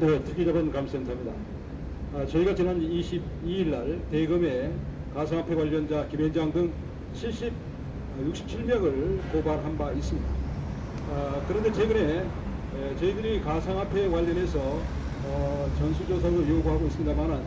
네, 특이자본 감센터입니다. 아, 저희가 지난 22일 날 대검에 가상화폐 관련자 김현장 등 70, 67명을 고발한 바 있습니다. 아, 그런데 최근에 에, 저희들이 가상화폐 관련해서 어, 전수조사를 요구하고 있습니다만은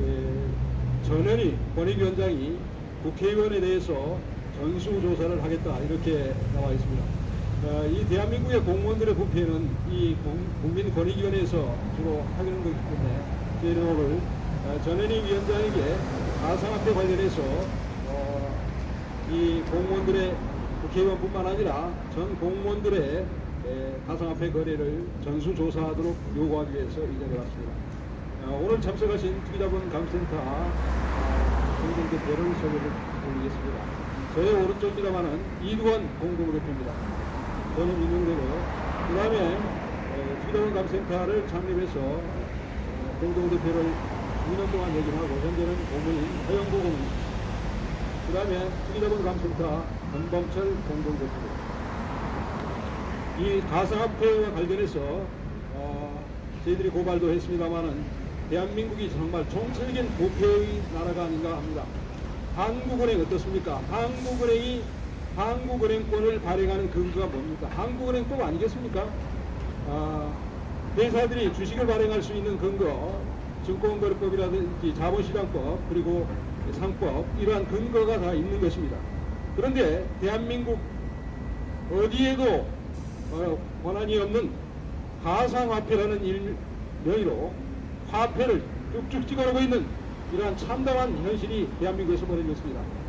예, 전현희 권익위원장이 국회의원에 대해서 전수조사를 하겠다 이렇게 나와 있습니다. 어, 이 대한민국의 공무원들의 부패는 이 공- 국민권익위원회에서 주로 하는 것이기 때문에 저희는 오늘 어, 전현희 위원장에게 가상화폐 관련해서 어, 이 공무원들의 국회의원뿐만 아니라 전 공무원들의 에, 가상화폐 거래를 전수조사하도록 요구하기 위해서 이 자리에 왔습니다. 어, 오늘 참석하신 투기자본 감센터 어, 공동대표를 소개를 드리겠습니다. 저의 오른쪽입니다만은 이두원 공동대표입니다. 저는 임명되고요. 그 다음에 투기자본 감센터를 창립해서 어, 공동대표를 2년 동안 역임하고 현재는 고문인 허영보 고문 그 다음에 투기자본 감센터 권범철 공동대표 이 가상화폐와 관련해서 어, 저희들이 고발도 했습니다마는 대한민국이 정말 총체적인 부패의 나라가 아닌가 합니다. 한국은행 어떻습니까? 한국은행이 한국은행권을 발행하는 근거가 뭡니까? 한국은행법 아니겠습니까? 아, 회사들이 주식을 발행할 수 있는 근거, 증권거래법이라든지 자본시장법 그리고 상법 이러한 근거가 다 있는 것입니다. 그런데 대한민국 어디에도 어, 권한이 없는 가상화폐라는 일, 명의로 화폐를 쭉쭉 찍어내고 있는 이러한 참담한 현실이 대한민국에서 벌어지고 있습니다.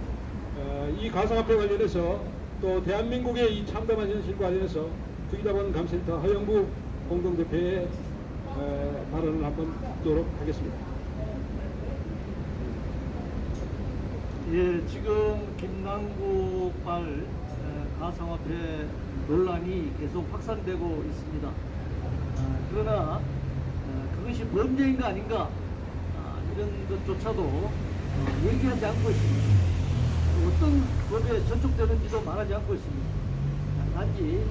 어, 이 가상화폐 관련해서 또 대한민국의 이 참담한 현실 관련해서 투기자본 감센터 허영부 공동대표의 어, 발언을 한번 듣도록 하겠습니다. 예, 지금 김남국발 에, 가상화폐 논란이 계속 확산되고 있습니다. 아, 그러나 어, 그것이 범죄인가 아닌가 아, 이런 것조차도 어, 얘기하지 않고 있습니다. 어떤 법에 저촉되는지도 말하지 않고 있습니다. 아, 단지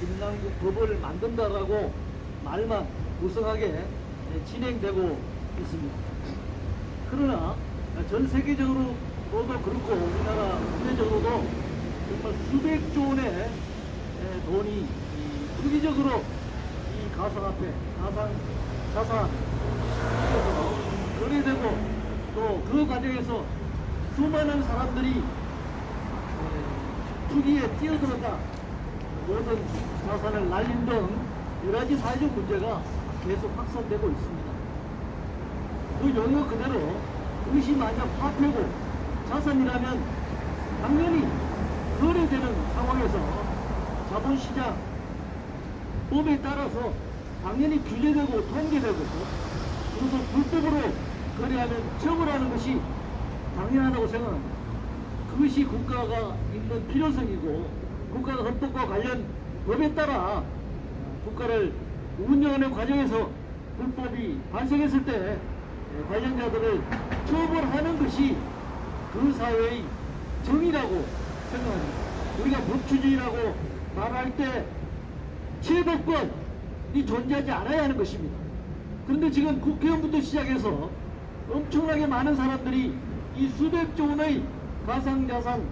김남국 법을 만든다라고 말만 무성하게 에, 진행되고 있습니다. 그러나 전 세계적으로도 그렇고 우리나라 국내적으로도 정말 수백 조 원의 에, 돈이 이 투기적으로 이 가상화폐, 가상 자산 거래되고 또 그 과정에서 수많은 사람들이 에, 투기에 뛰어들어가 모든 자산을 날린 등 여러 가지 사회적 문제가 계속 확산되고 있습니다. 그 용어 그대로 그것이 만약 화폐고 자산이라면 당연히 거래되는 상황에서 자본시장 법에 따라서 당연히 규제되고 통제되고 그래서 불법으로 거래하면 처벌하는 것이 당연하다고 생각합니다. 그것이 국가가 있는 필요성이고 국가가 헌법과 관련 법에 따라 국가를 운영하는 과정에서 불법이 발생했을 때 관련자들을 처벌하는 것이 그 사회의 정의라고 생각합니다. 우리가 법치주의라고 말할 때 최고권이 존재하지 않아야 하는 것입니다. 그런데 지금 국회의원부터 시작해서 엄청나게 많은 사람들이 이 수백조 원의 가상자산,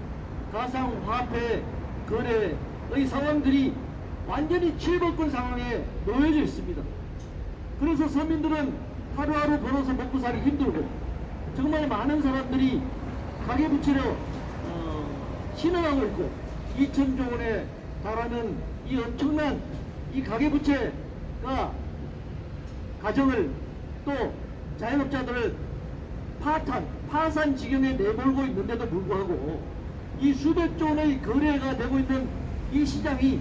가상화폐 거래의 상황들이 완전히 최고권 상황에 놓여져 있습니다. 그래서 서민들은 하루하루 벌어서 먹고 살기 힘들고 정말 많은 사람들이 가계부채로 어, 신청하고 있고 2천조 원에 달하는 이 엄청난 이 가계부채가 가정을 또 자영업자들을 파탄, 파산 지경에 내몰고 있는데도 불구하고 이 수백 조 원의 거래가 되고 있는 이 시장이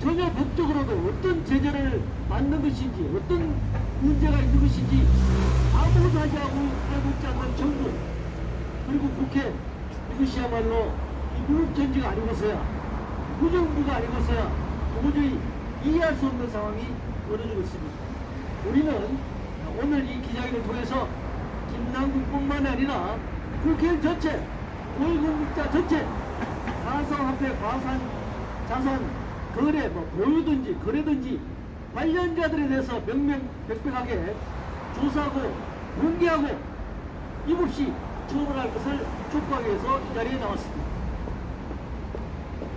전혀 법적으로도 어떤 제재를 받는 것인지 어떤 문제가 있는 것인지 아무것도 하지 하고 하고 있지 않는 정부 그리고 국회 이것이야말로 이 무력전지가 아니고서야 무정부가 아니고서야 도저히 이해할 수 없는 상황이 벌어지고 있습니다. 우리는 오늘 이 기자회견을 통해서 김남국뿐만 아니라 국회의원 전체, 고위공직자 전체, 가상화폐, 과산, 자산, 거래, 뭐 보유든지 거래든지 관련자들에 대해서 명명백백하게 조사하고 공개하고 입없이 처벌할 것을 촉구하기 위해서 이 자리에 나왔습니다.